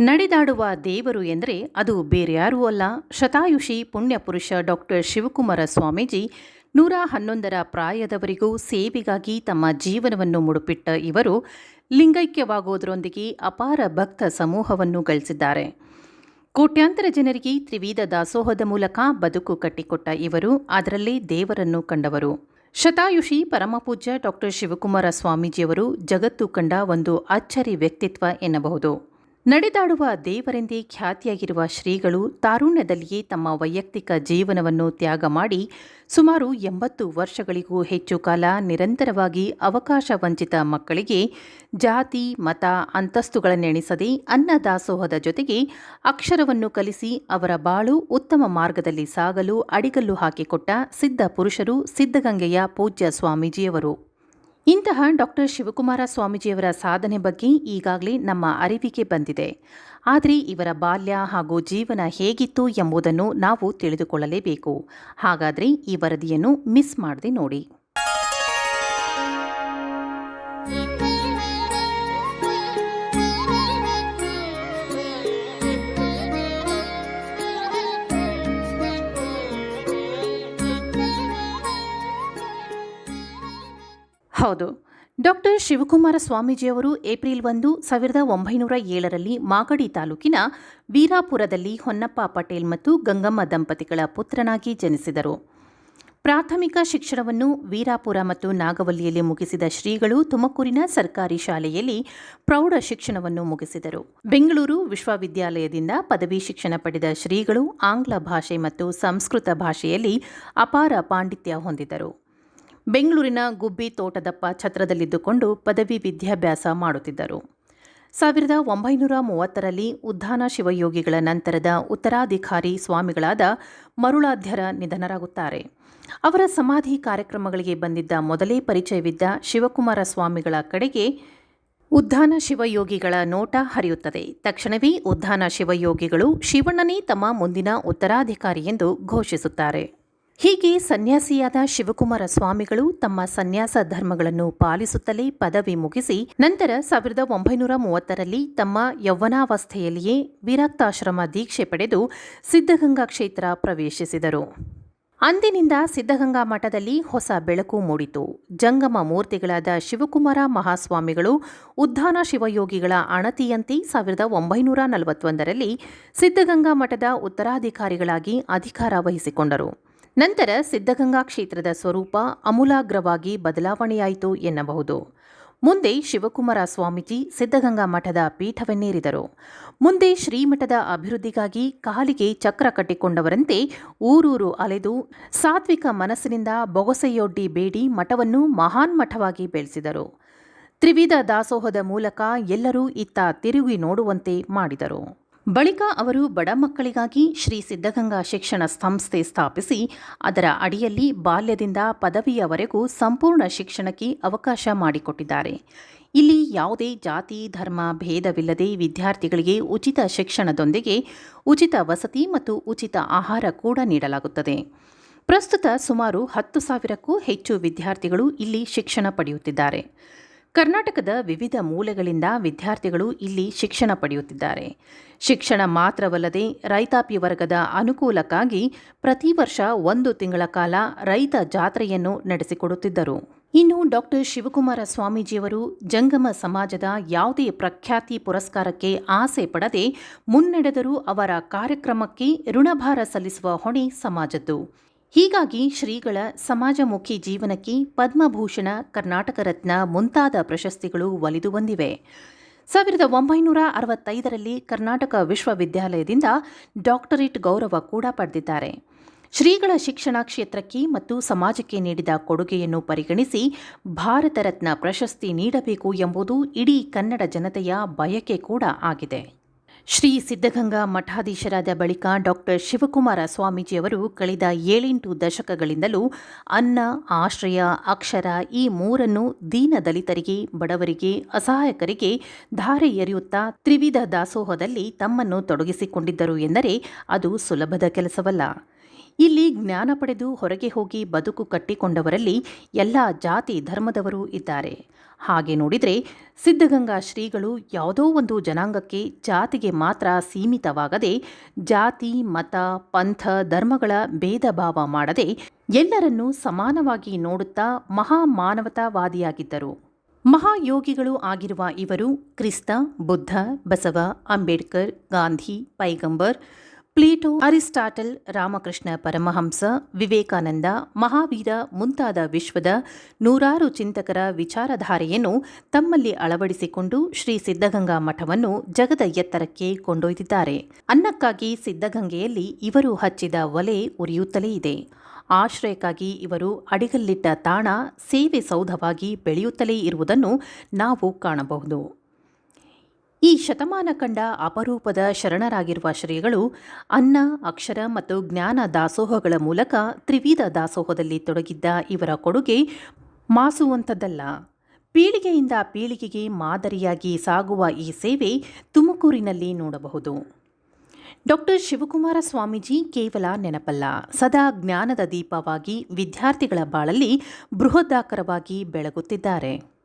ನಡೆದಾಡುವ ದೇವರು ಎಂದರೆ ಅದು ಬೇರ್ಯಾರೂ ಅಲ್ಲ. ಶತಾಯುಷಿ ಪುಣ್ಯಪುರುಷ ಡಾಕ್ಟರ್ ಶಿವಕುಮಾರ ಸ್ವಾಮೀಜಿ ನೂರ ಹನ್ನೊಂದರ ಪ್ರಾಯದವರಿಗೂ ಸೇವೆಗಾಗಿ ತಮ್ಮ ಜೀವನವನ್ನು ಮುಡುಪಿಟ್ಟ ಇವರು ಲಿಂಗೈಕ್ಯವಾಗುವುದರೊಂದಿಗೆ ಅಪಾರ ಭಕ್ತ ಸಮೂಹವನ್ನು ಗಳಿಸಿದ್ದಾರೆ. ಕೋಟ್ಯಾಂತರ ಜನರಿಗೆ ತ್ರಿವಿಧ ದಾಸೋಹದ ಮೂಲಕ ಬದುಕು ಕಟ್ಟಿಕೊಟ್ಟ ಇವರು ಅದರಲ್ಲಿ ದೇವರನ್ನು ಕಂಡವರು. ಶತಾಯುಷಿ ಪರಮಪೂಜ್ಯ ಡಾಕ್ಟರ್ ಶಿವಕುಮಾರ ಸ್ವಾಮೀಜಿಯವರು ಜಗತ್ತು ಕಂಡ ಒಂದು ಅಚ್ಚರಿ ವ್ಯಕ್ತಿತ್ವ ಎನ್ನಬಹುದು. ನಡೆದಾಡುವ ದೇವರೆಂದೇ ಖ್ಯಾತಿಯಾಗಿರುವ ಶ್ರೀಗಳು ತಾರುಣ್ಯದಲ್ಲಿಯೇ ತಮ್ಮ ವೈಯಕ್ತಿಕ ಜೀವನವನ್ನು ತ್ಯಾಗ ಮಾಡಿ ಸುಮಾರು ಎಂಬತ್ತು ವರ್ಷಗಳಿಗೂ ಹೆಚ್ಚು ಕಾಲ ನಿರಂತರವಾಗಿ ಅವಕಾಶ ವಂಚಿತ ಮಕ್ಕಳಿಗೆ ಜಾತಿ, ಮತ, ಅಂತಸ್ತುಗಳನ್ನೆಣಿಸದೆ ಅನ್ನದಾಸೋಹದ ಜೊತೆಗೆ ಅಕ್ಷರವನ್ನು ಕಲಿಸಿ ಅವರ ಬಾಳು ಉತ್ತಮ ಮಾರ್ಗದಲ್ಲಿ ಸಾಗಲು ಅಡಿಗಲ್ಲು ಹಾಕಿಕೊಟ್ಟ ಸಿದ್ಧ ಪುರುಷರು ಸಿದ್ಧಗಂಗೆಯ ಪೂಜ್ಯ ಸ್ವಾಮೀಜಿಯವರು. ಇಂತಹ ಡಾಕ್ಟರ್ ಶಿವಕುಮಾರ ಸ್ವಾಮೀಜಿಯವರ ಸಾಧನೆ ಬಗ್ಗೆ ಈಗಾಗಲೇ ನಮ್ಮ ಅರಿವಿಗೆ ಬಂದಿದೆ. ಆದರೆ ಇವರ ಬಾಲ್ಯ ಹಾಗೂ ಜೀವನ ಹೇಗಿತ್ತು ಎಂಬುದನ್ನು ನಾವು ತಿಳಿದುಕೊಳ್ಳಲೇಬೇಕು. ಹಾಗಾದರೆ ಈ ವರದಿಯನ್ನು ಮಿಸ್ ಮಾಡದೆ ನೋಡಿ. ಹೌದು. ಡಾಕ್ಟರ್ ಶಿವಕುಮಾರ ಸ್ವಾಮೀಜಿಯವರು ಏಪ್ರಿಲ್ ಒಂದು, ಸಾವಿರದ ಒಂಬೈನೂರ ಏಳರಲ್ಲಿ ಮಾಗಡಿ ತಾಲೂಕಿನ ವೀರಾಪುರದಲ್ಲಿ ಹೊನ್ನಪ್ಪ ಪಟೇಲ್ ಮತ್ತು ಗಂಗಮ್ಮ ದಂಪತಿಗಳ ಪುತ್ರನಾಗಿ ಜನಿಸಿದರು. ಪ್ರಾಥಮಿಕ ಶಿಕ್ಷಣವನ್ನು ವೀರಾಪುರ ಮತ್ತು ನಾಗವಲ್ಲಿಯಲ್ಲಿ ಮುಗಿಸಿದ ಶ್ರೀಗಳು ತುಮಕೂರಿನ ಸರ್ಕಾರಿ ಶಾಲೆಯಲ್ಲಿ ಪ್ರೌಢ ಶಿಕ್ಷಣವನ್ನು ಮುಗಿಸಿದರು. ಬೆಂಗಳೂರು ವಿಶ್ವವಿದ್ಯಾಲಯದಿಂದ ಪದವಿ ಶಿಕ್ಷಣ ಪಡೆದ ಶ್ರೀಗಳು ಆಂಗ್ಲ ಭಾಷೆ ಮತ್ತು ಸಂಸ್ಕೃತ ಭಾಷೆಯಲ್ಲಿ ಅಪಾರ ಪಾಂಡಿತ್ಯ ಹೊಂದಿದರು. ಬೆಂಗಳೂರಿನ ಗುಬ್ಬಿ ತೋಟದಪ್ಪ ಛತ್ರದಲ್ಲಿದ್ದುಕೊಂಡು ಪದವಿ ವಿದ್ಯಾಭ್ಯಾಸ ಮಾಡುತ್ತಿದ್ದರು. ಸಾವಿರದ ಒಂಬೈನೂರ ಮೂವತ್ತರಲ್ಲಿ ಉದ್ದಾನ ಶಿವಯೋಗಿಗಳ ನಂತರದ ಉತ್ತರಾಧಿಕಾರಿ ಸ್ವಾಮಿಗಳಾದ ಮರುಳಾಧ್ಯರ ನಿಧನರಾಗುತ್ತಾರೆ. ಅವರ ಸಮಾಧಿ ಕಾರ್ಯಕ್ರಮಗಳಿಗೆ ಬಂದಿದ್ದ ಮೊದಲೇ ಪರಿಚಯವಿದ್ದ ಶಿವಕುಮಾರ ಸ್ವಾಮಿಗಳ ಕಡೆಗೆ ಉದ್ದಾನ ಶಿವಯೋಗಿಗಳ ನೋಟ ಹರಿಯುತ್ತದೆ. ತಕ್ಷಣವೇ ಉದ್ದಾನ ಶಿವಯೋಗಿಗಳು ಶಿವಣ್ಣನೇ ತಮ್ಮ ಮುಂದಿನ ಉತ್ತರಾಧಿಕಾರಿ ಎಂದು ಘೋಷಿಸುತ್ತಾರೆ. ಹೀಗೆ ಸನ್ಯಾಸಿಯಾದ ಶಿವಕುಮಾರ ಸ್ವಾಮಿಗಳು ತಮ್ಮ ಸನ್ಯಾಸ ಧರ್ಮಗಳನ್ನು ಪಾಲಿಸುತ್ತಲೇ ಪದವಿ ಮುಗಿಸಿ ನಂತರ ಸಾವಿರದ ಒಂಬೈನೂರ ಮೂವತ್ತರಲ್ಲಿ ತಮ್ಮ ಯೌವನಾವಸ್ಥೆಯಲ್ಲಿಯೇ ವಿರಕ್ತಾಶ್ರಮ ದೀಕ್ಷೆ ಪಡೆದು ಸಿದ್ಧಗಂಗಾ ಕ್ಷೇತ್ರ ಪ್ರವೇಶಿಸಿದರು. ಅಂದಿನಿಂದ ಸಿದ್ಧಗಂಗಾ ಮಠದಲ್ಲಿ ಹೊಸ ಬೆಳಕು ಮೂಡಿತು. ಜಂಗಮ ಮೂರ್ತಿಗಳಾದ ಶಿವಕುಮಾರ ಮಹಾಸ್ವಾಮಿಗಳು, ಉದ್ಧಾನ ಶಿವಯೋಗಿಗಳ ಅಣತಿಯಂತೆ ಸಾವಿರದ ಒಂಬೈನೂರ ನಲವತ್ತೊಂದರಲ್ಲಿ ಸಿದ್ಧಗಂಗಾ ಮಠದ ಉತ್ತರಾಧಿಕಾರಿಗಳಾಗಿ ಅಧಿಕಾರ ವಹಿಸಿಕೊಂಡರು. ನಂತರ ಸಿದ್ಧಗಂಗಾ ಕ್ಷೇತ್ರದ ಸ್ವರೂಪ ಅಮೂಲಾಗ್ರವಾಗಿ ಬದಲಾವಣೆಯಾಯಿತು ಎನ್ನಬಹುದು. ಮುಂದೆ ಶಿವಕುಮಾರ ಸ್ವಾಮೀಜಿ ಸಿದ್ಧಗಂಗಾ ಮಠದ ಪೀಠವನ್ನೇರಿದರು. ಮುಂದೆ ಶ್ರೀಮಠದ ಅಭಿವೃದ್ಧಿಗಾಗಿ ಕಾಲಿಗೆ ಚಕ್ರ ಕಟ್ಟಿಕೊಂಡವರಂತೆ ಊರೂರು ಅಲೆದು ಸಾತ್ವಿಕ ಮನಸ್ಸಿನಿಂದ ಬೊಗಸೆಯೊಡ್ಡಿ ಬೇಡಿ ಮಠವನ್ನು ಮಹಾನ್ ಮಠವಾಗಿ ಬೆಳೆಸಿದರು. ತ್ರಿವಿಧ ದಾಸೋಹದ ಮೂಲಕ ಎಲ್ಲರೂ ಇತ್ತ ತಿರುಗಿ ನೋಡುವಂತೆ ಮಾಡಿದರು. ಬಳಿಕ ಅವರು ಬಡ ಮಕ್ಕಳಿಗಾಗಿ ಶ್ರೀ ಸಿದ್ಧಗಂಗಾ ಶಿಕ್ಷಣ ಸಂಸ್ಥೆ ಸ್ಥಾಪಿಸಿ, ಅದರ ಅಡಿಯಲ್ಲಿ ಬಾಲ್ಯದಿಂದ ಪದವಿಯವರೆಗೂ ಸಂಪೂರ್ಣ ಶಿಕ್ಷಣಕ್ಕೆ ಅವಕಾಶ ಮಾಡಿಕೊಟ್ಟಿದ್ದಾರೆ. ಇಲ್ಲಿ ಯಾವುದೇ ಜಾತಿ, ಧರ್ಮ, ಭೇದವಿಲ್ಲದೆ ವಿದ್ಯಾರ್ಥಿಗಳಿಗೆ ಉಚಿತ ಶಿಕ್ಷಣದೊಂದಿಗೆ ಉಚಿತ ವಸತಿ ಮತ್ತು ಉಚಿತ ಆಹಾರ ಕೂಡ ನೀಡಲಾಗುತ್ತದೆ. ಪ್ರಸ್ತುತ ಸುಮಾರು ಹತ್ತು ಸಾವಿರಕ್ಕೂ ಹೆಚ್ಚು ವಿದ್ಯಾರ್ಥಿಗಳು ಇಲ್ಲಿ ಶಿಕ್ಷಣ ಪಡೆಯುತ್ತಿದ್ದಾರೆ. ಕರ್ನಾಟಕದ ವಿವಿಧ ಮೂಲೆಗಳಿಂದ ವಿದ್ಯಾರ್ಥಿಗಳು ಇಲ್ಲಿ ಶಿಕ್ಷಣ ಪಡೆಯುತ್ತಿದ್ದಾರೆ. ಶಿಕ್ಷಣ ಮಾತ್ರವಲ್ಲದೆ ರೈತಾಪಿ ವರ್ಗದ ಅನುಕೂಲಕ್ಕಾಗಿ ಪ್ರತಿ ವರ್ಷ ಒಂದು ತಿಂಗಳ ಕಾಲ ರೈತ ಜಾತ್ರೆಯನ್ನು ನಡೆಸಿಕೊಡುತ್ತಿದ್ದರು. ಇನ್ನು ಡಾಕ್ಟರ್ ಶಿವಕುಮಾರ ಸ್ವಾಮೀಜಿಯವರು ಜಂಗಮ ಸಮಾಜದ ಯಾವುದೇ ಪ್ರಖ್ಯಾತಿ ಪುರಸ್ಕಾರಕ್ಕೆ ಆಸೆ ಪಡದೆ ಮುನ್ನಡೆದರೂ ಅವರ ಕಾರ್ಯಕ್ರಮಕ್ಕೆ ಋಣಭಾರ ಸಲ್ಲಿಸುವ ಹೊಣೆ ಸಮಾಜದ್ದು. ಹೀಗಾಗಿ ಶ್ರೀಗಳ ಸಮಾಜಮುಖಿ ಜೀವನಕ್ಕೆ ಪದ್ಮಭೂಷಣ, ಕರ್ನಾಟಕ ರತ್ನ ಮುಂತಾದ ಪ್ರಶಸ್ತಿಗಳು ಒಲಿದು ಬಂದಿವೆ. ಸಾವಿರದ ಒಂಬೈನೂರ ಅರವತ್ತೈದರಲ್ಲಿ ಕರ್ನಾಟಕ ವಿಶ್ವವಿದ್ಯಾಲಯದಿಂದ ಡಾಕ್ಟರೇಟ್ ಗೌರವ ಕೂಡ ಪಡೆದಿದ್ದಾರೆ. ಶ್ರೀಗಳ ಶಿಕ್ಷಣ ಕ್ಷೇತ್ರಕ್ಕೆ ಮತ್ತು ಸಮಾಜಕ್ಕೆ ನೀಡಿದ ಕೊಡುಗೆಯನ್ನು ಪರಿಗಣಿಸಿ ಭಾರತ ರತ್ನ ಪ್ರಶಸ್ತಿ ನೀಡಬೇಕು ಎಂಬುದು ಇಡೀ ಕನ್ನಡ ಜನತೆಯ ಬಯಕೆ ಕೂಡ ಆಗಿದೆ. ಶ್ರೀ ಸಿದ್ಧಗಂಗಾ ಮಠಾಧೀಶರಾದ ಬಳಿಕ ಡಾಕ್ಟರ್ ಶಿವಕುಮಾರ ಸ್ವಾಮೀಜಿಯವರು ಕಳೆದ ಏಳೆಂಟು ದಶಕಗಳಿಂದಲೂ ಅನ್ನ, ಆಶ್ರಯ, ಅಕ್ಷರ ಈ ಮೂರನ್ನು ದೀನ ದಲಿತರಿಗೆ, ಬಡವರಿಗೆ, ಅಸಹಾಯಕರಿಗೆ ಧಾರೆ ಎರೆಯುತ್ತಾ ತ್ರಿವಿಧ ದಾಸೋಹದಲ್ಲಿ ತಮ್ಮನ್ನು ತೊಡಗಿಸಿಕೊಂಡಿದ್ದರು ಎಂದರೆ ಅದು ಸುಲಭದ ಕೆಲಸವಲ್ಲ. ಇಲ್ಲಿ ಜ್ಞಾನ ಪಡೆದು ಹೊರಗೆ ಹೋಗಿ ಬದುಕು ಕಟ್ಟಿಕೊಂಡವರಲ್ಲಿ ಎಲ್ಲ ಜಾತಿ ಧರ್ಮದವರೂ ಇದ್ದಾರೆ. ಹಾಗೆ ನೋಡಿದರೆ ಸಿದ್ಧಗಂಗಾ ಶ್ರೀಗಳು ಯಾವುದೋ ಒಂದು ಜನಾಂಗಕ್ಕೆ ಜಾತಿಗೆ ಮಾತ್ರ ಸೀಮಿತವಾಗದೆ ಜಾತಿ, ಮತ, ಪಂಥ, ಧರ್ಮಗಳ ಭೇದ ಭಾವ ಮಾಡದೆ ಎಲ್ಲರನ್ನೂ ಸಮಾನವಾಗಿ ನೋಡುತ್ತಾ ಮಹಾ ಮಾನವತಾವಾದಿಯಾಗಿದ್ದರು ಮಹಾಯೋಗಿಗಳು ಆಗಿರುವ ಇವರು ಕ್ರಿಸ್ತ, ಬುದ್ಧ, ಬಸವ, ಅಂಬೇಡ್ಕರ್, ಗಾಂಧಿ, ಪೈಗಂಬರ್ ಪ್ಲೇಟೋ, ಅರಿಸ್ಟಾಟಲ್, ರಾಮಕೃಷ್ಣ ಪರಮಹಂಸ, ವಿವೇಕಾನಂದ, ಮಹಾವೀರ ಮುಂತಾದ ವಿಶ್ವದ ನೂರಾರು ಚಿಂತಕರ ವಿಚಾರಧಾರೆಯನ್ನು ತಮ್ಮಲ್ಲಿ ಅಳವಡಿಸಿಕೊಂಡು ಶ್ರೀ ಸಿದ್ಧಗಂಗಾ ಮಠವನ್ನು ಜಗದ ಎತ್ತರಕ್ಕೆ ಕೊಂಡೊಯ್ದಿದ್ದಾರೆ. ಅನ್ನಕ್ಕಾಗಿ ಸಿದ್ಧಗಂಗೆಯಲ್ಲಿ ಇವರು ಹಚ್ಚಿದ ಒಲೆ ಉರಿಯುತ್ತಲೇ ಇದೆ. ಆಶ್ರಯಕ್ಕಾಗಿ ಇವರು ಅಡಿಗಲ್ಲಿಟ್ಟ ತಾಣ ಸೇವೆ ಸೌಧವಾಗಿ ಬೆಳೆಯುತ್ತಲೇ ಇರುವುದನ್ನು ನಾವು ಕಾಣಬಹುದು. ಈ ಶತಮಾನ ಕಂಡ ಅಪರೂಪದ ಶರಣರಾಗಿರುವ ಶ್ರೀಗಳು ಅನ್ನ, ಅಕ್ಷರ ಮತ್ತು ಜ್ಞಾನ ದಾಸೋಹಗಳ ಮೂಲಕ ತ್ರಿವಿಧ ದಾಸೋಹದಲ್ಲಿ ತೊಡಗಿದ್ದ ಇವರ ಕೊಡುಗೆ ಮಾಸುವಂಥದ್ದಲ್ಲ ಪೀಳಿಗೆಯಿಂದ ಪೀಳಿಗೆಗೆ ಮಾದರಿಯಾಗಿ ಸಾಗುವ ಈ ಸೇವೆ ತುಮಕೂರಿನಲ್ಲಿ ನೋಡಬಹುದು. ಡಾಕ್ಟರ್ ಶಿವಕುಮಾರ ಸ್ವಾಮೀಜಿ ಕೇವಲ ನೆನಪಲ್ಲ. ಸದಾ ಜ್ಞಾನದ ದೀಪವಾಗಿ ವಿದ್ಯಾರ್ಥಿಗಳ ಬಾಳಲ್ಲಿ ಬೃಹದಾಕರವಾಗಿ ಬೆಳಗುತ್ತಿದ್ದಾರೆ.